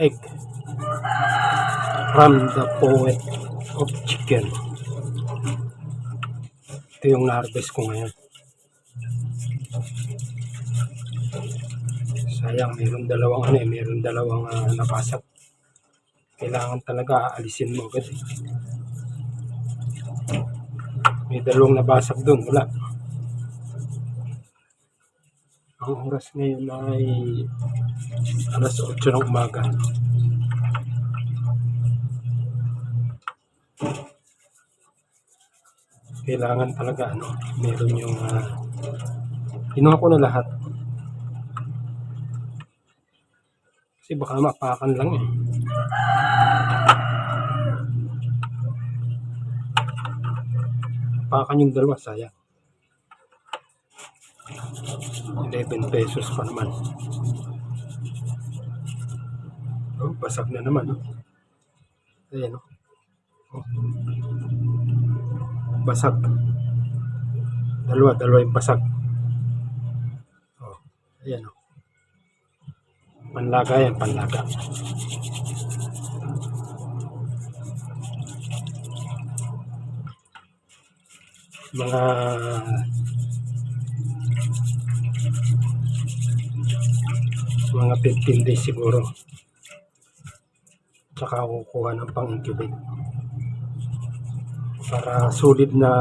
egg from the poet of chicken. Ito yung na-harvest ko ngayon. Sayang, mayroong dalawang ano eh, mayroong dalawang ah, nabasag. Kailangan talaga aalisin mo agad eh. May dalawang nabasag doon, wala. Ang oras ngayon ay alas 8 ng umaga. Kailangan talaga ano, meron yung uh, kinuha ko na lahat. Kasi baka mapakan lang eh. Mapakan yung dalawa, sayang. 11 pesos pa naman. Oh, basag na naman, oh. Ayan, oh. oh. Basag. Dalawa, dalawa yung basag. Oh, ayan, oh. Panlaga yan, panlaga. Mga mga 15 days siguro. Tsaka kukuha ng pang-incubate. Para solid na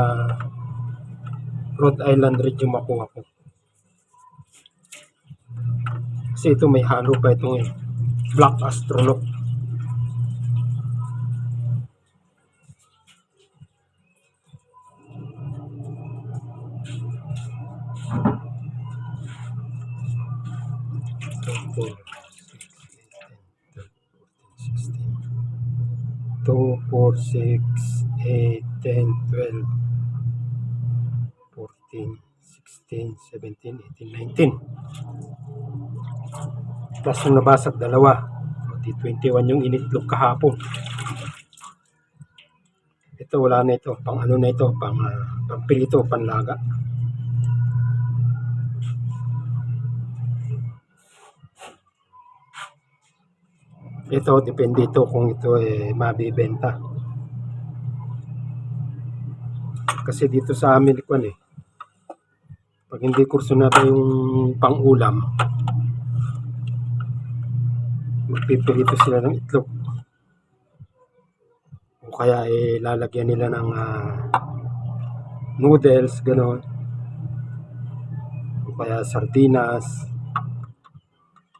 Rhode Island Red yung makuha ko. Kasi ito may halo pa itong eh, Black Astrolog. Two, four, six, eight, ten, twelve, fourteen, sixteen, seventeen, eighteen, nineteen. Plus yung nabasag dalawa. Di 21 yung initlog kahapon. Ito wala na ito. Pang ano na ito. Pang, uh, pang pilito, panlaga. Ito, depende ito kung ito eh, mabibenta. Kasi dito sa amin, kwan eh, pag hindi kurso natin yung pang-ulam, magpipilito sila ng itlog. O kaya eh, lalagyan nila ng ah, noodles, gano'n. O kaya sardinas.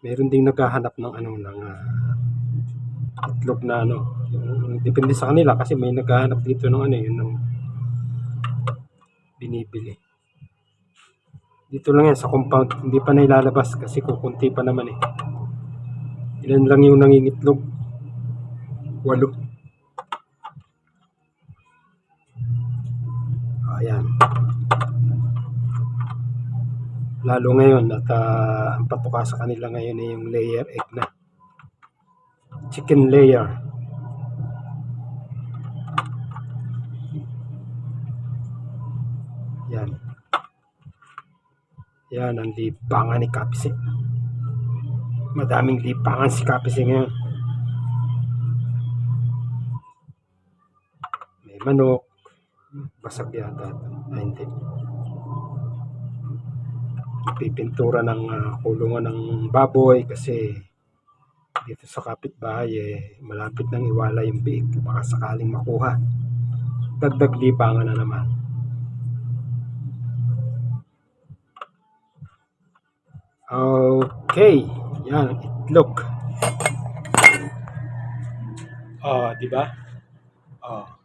Meron ding naghahanap ng ano ng ah, itlog na ano. Yung, depende sa kanila kasi may naghahanap dito ng ano yun ng binibili. Dito lang yan sa compound, hindi pa na ilalabas kasi kukunti pa naman eh. Ilan lang yung nangingitlog? Walo. Ayan. Lalo ngayon at ah, ang patuka sa kanila ngayon ay yung layer egg na. Chicken layer. Yan. Yan ang libangan ni Kapsi. Madaming libangan si Kapsi ngayon. May manok. Basag yata. Ay, hindi. Pipintura ng ah, kulungan ng baboy kasi dito sa kapitbahay eh, malapit nang iwala yung biig. Baka sakaling makuha. Dagdag libangan na naman. Okay. Yan, itlog. Ah, di ba? Ah.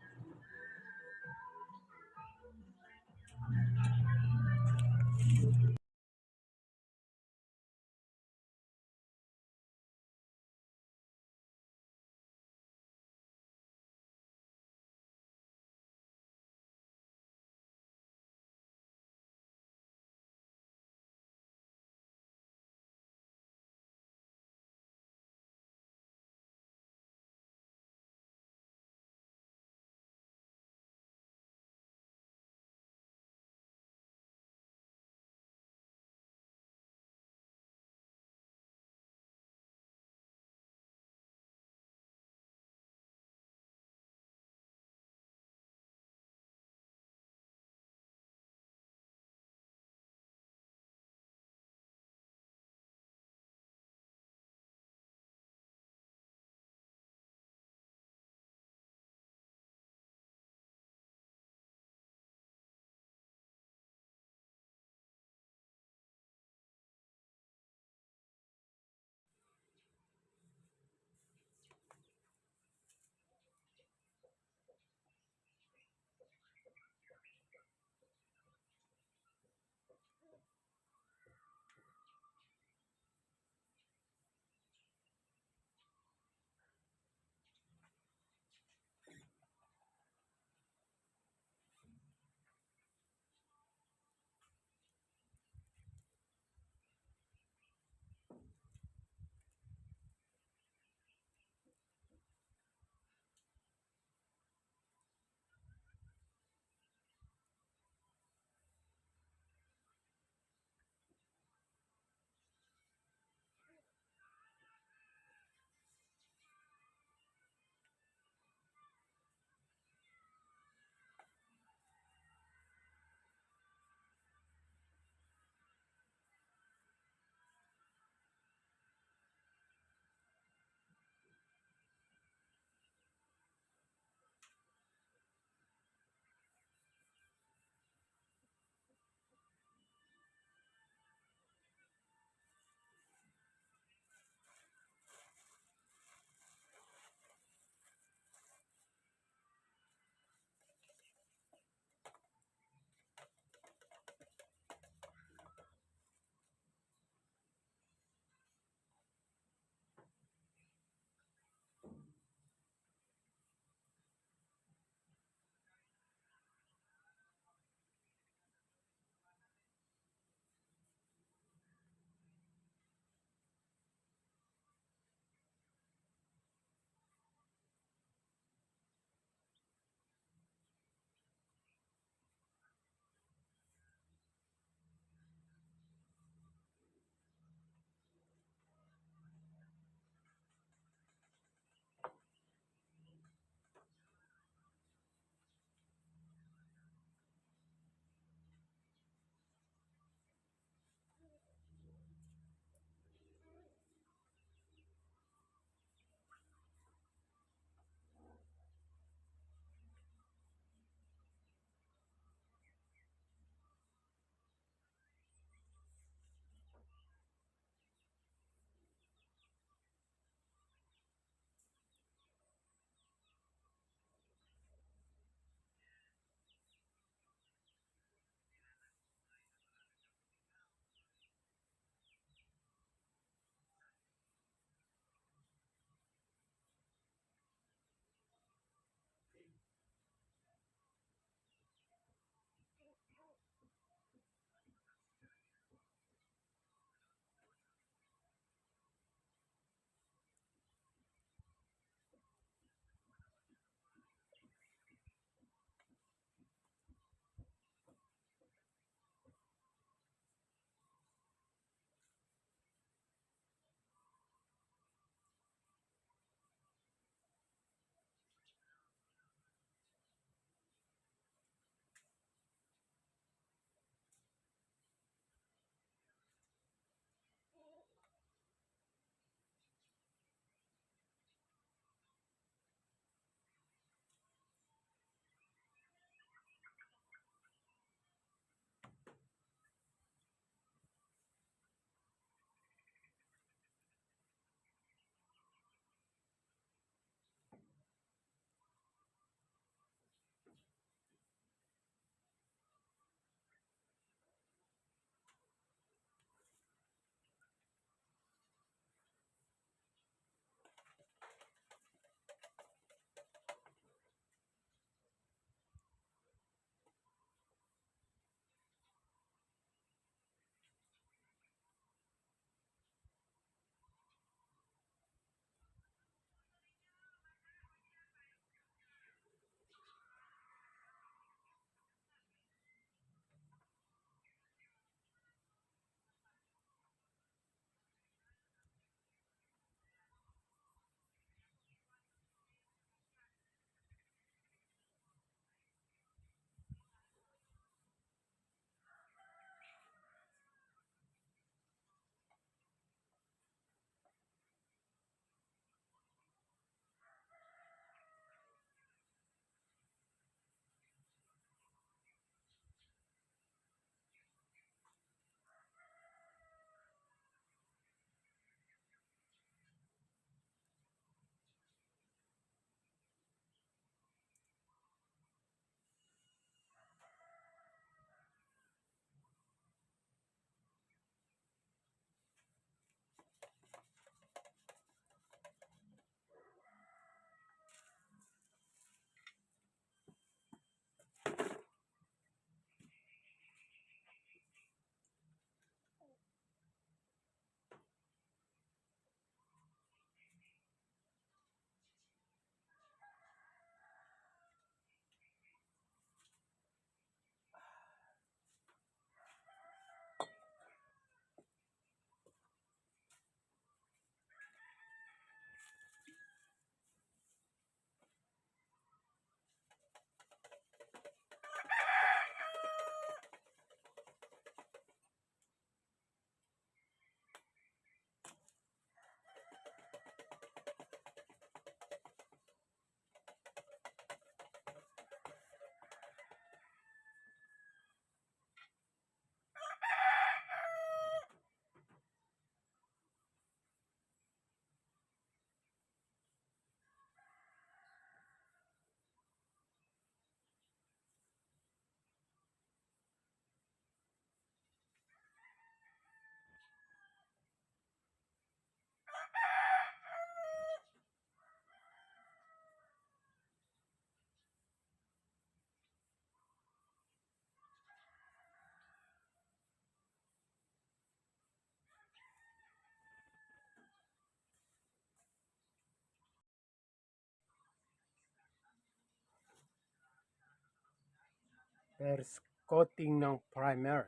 First coating ng primer.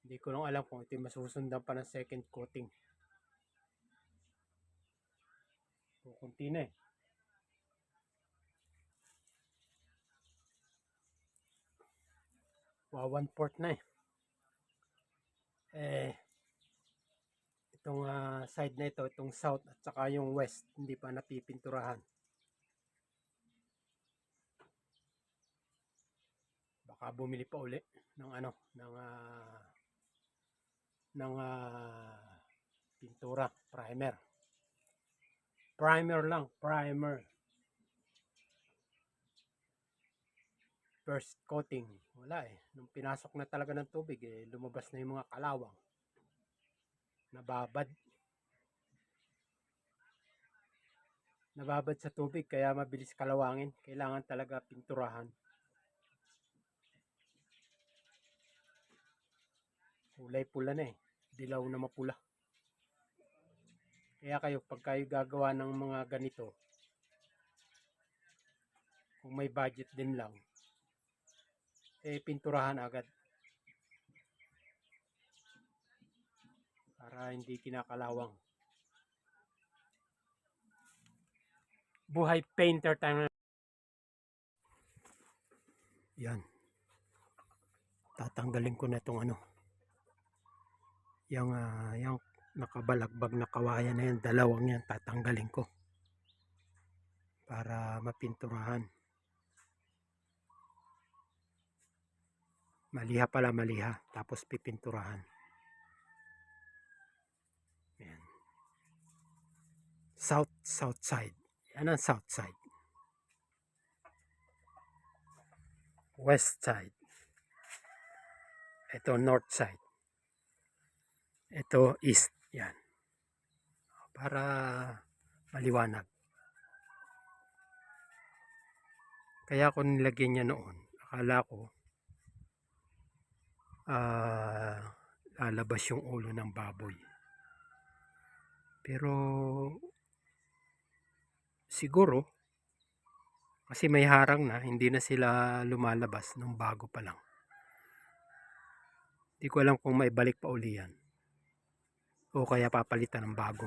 Hindi ko lang alam kung ito masusundan pa ng second coating. Kukunti na eh. Wa one fourth na eh. Eh, itong ah, side na ito, itong south at saka yung west, hindi pa napipinturahan. Baka bumili pa uli ng ano, ng ah, ng ah, pintura, primer. Primer lang, primer. First coating, wala eh. Nung pinasok na talaga ng tubig, eh, lumabas na yung mga kalawang. Nababad. Nababad sa tubig, kaya mabilis kalawangin. Kailangan talaga pinturahan. Kulay pula na eh. Dilaw na mapula. Kaya kayo, pag kayo gagawa ng mga ganito, kung may budget din lang, eh pinturahan agad. Para hindi kinakalawang. Buhay painter na- Yan. Tatanggalin ko na itong ano. Yung, ah, yung nakabalagbag na kawayan na yan, dalawang yan, tatanggalin ko. Para mapinturahan. Maliha pala, maliha. Tapos pipinturahan. Yan. South, south side. Yan ang south side. West side. Ito, north side. Ito, east. Yan. Para maliwanag. Kaya ako nilagyan niya noon. Akala ko, ah lalabas yung ulo ng baboy. Pero siguro kasi may harang na, hindi na sila lumalabas nung bago pa lang. Hindi ko alam kung maibalik pa uli yan. O kaya papalitan ng bago.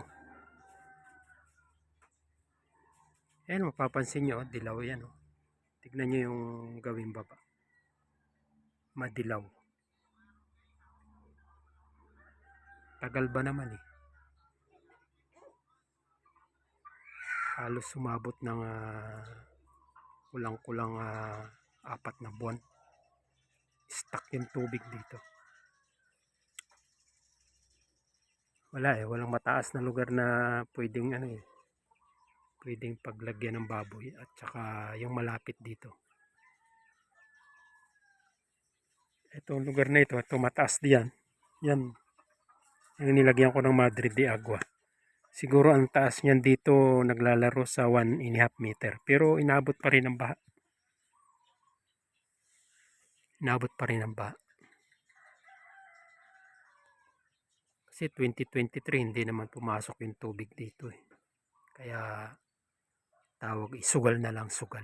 Ayan, mapapansin nyo, oh, dilaw yan. Oh. Tignan nyo yung gawing baba. Madilaw. Tagal ba naman eh. Halos sumabot ng ah, kulang-kulang ah, apat na buwan. Stuck yung tubig dito. Wala eh, walang mataas na lugar na pwedeng ano eh, pwedeng paglagyan ng baboy at saka yung malapit dito. Itong lugar na ito, ito mataas diyan. Yan. Yung nilagyan ko ng Madrid de Agua. Siguro ang taas niyan dito naglalaro sa 1 and a half meter. Pero inabot pa rin ang baha. Inabot pa rin ang baha. Kasi 2023 hindi naman pumasok yung tubig dito eh. Kaya tawag isugal na lang sugal.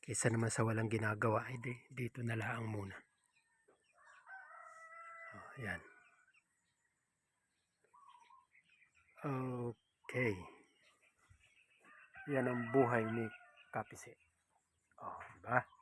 Kaysa naman sa walang ginagawa, di, dito na lang muna. Oh, yan. Okay. Yan ang buhay ni Kapise. Oh, diba?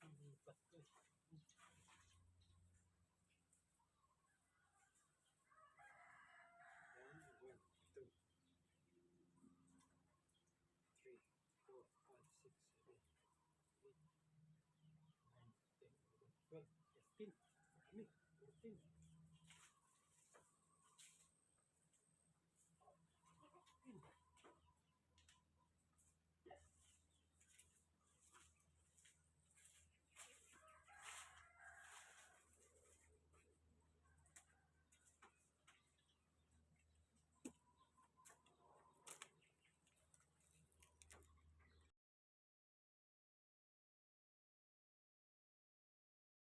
Ang lipat.